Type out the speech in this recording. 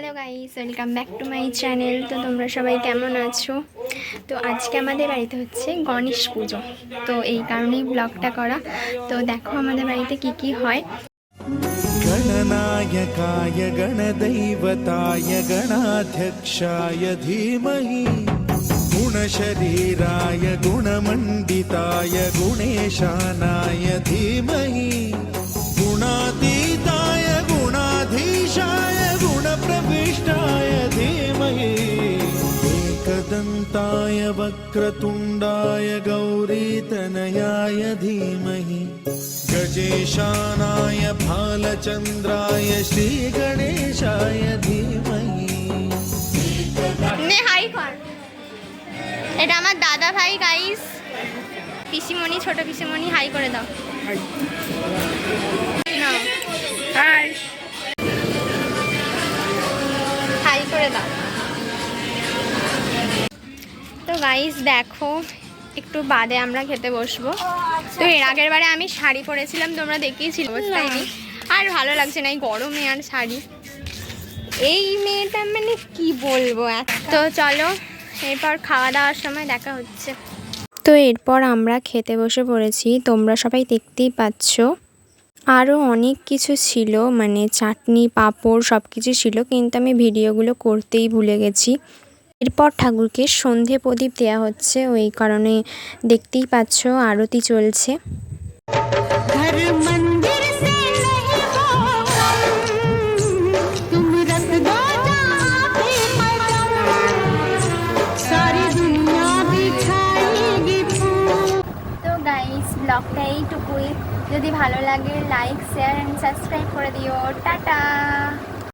Hello guys welcome back to my channel তো তোমরা সবাই কেমন আছো? তো আজকে আমাদের বাড়িতে হচ্ছে গণেশ পুজো। তো এই কারণেই ব্লগটা করা। তো দেখো আমাদের বাড়িতে কি কি হয়। গণনায়কায় গণদৈবতায় গণাধ্যক্ষায় ধীমহি গুণশরীরায় গুণমণ্ডিতায় গুণেশানায় ধীমহি गुणप्रविष्टाय धीमहि एकदन्ताय वक्रतुण्डाय गौरीतनयाय धीमहि गजेशानाय भालचन्द्राय श्रीगणेशाय धीमहि নে হাই কর এটা আমার দাদা ভাই গাইস পিসিমণি ছোট পিসিমণি হাই করে দাও তো গাইস দেখো, একটু বাদে আমরা খেতে বসবো। তো এর আগের বারে আমি শাড়ি পরেছিলাম, তোমরা দেখিয়েছিল আর ভালো লাগছে না এই গরমে আর শাড়ি। এই মেয়েটা মানে কি বলব তো চলো, এরপর খাওয়া দাওয়ার সময় দেখা হচ্ছে। তো এরপর আমরা খেতে বসে পড়েছি, তোমরা সবাই দেখতেই পাচ্ছ। আরও অনেক কিছু ছিল মানে চাটনি, পাঁপড় সব কিছু ছিল, কিন্তু আমি ভিডিওগুলো করতেই ভুলে গেছি। এরপর ঠাকুরকে সন্ধে প্রদীপ দেওয়া হচ্ছে, ওই কারণে দেখতেই পাচ্ছ আরতি চলছে। ব্লগটা এইটুকুই। যদি ভালো লাগে লাইক শেয়ার অ্যান্ড সাবস্ক্রাইব করে দিও। টাটা!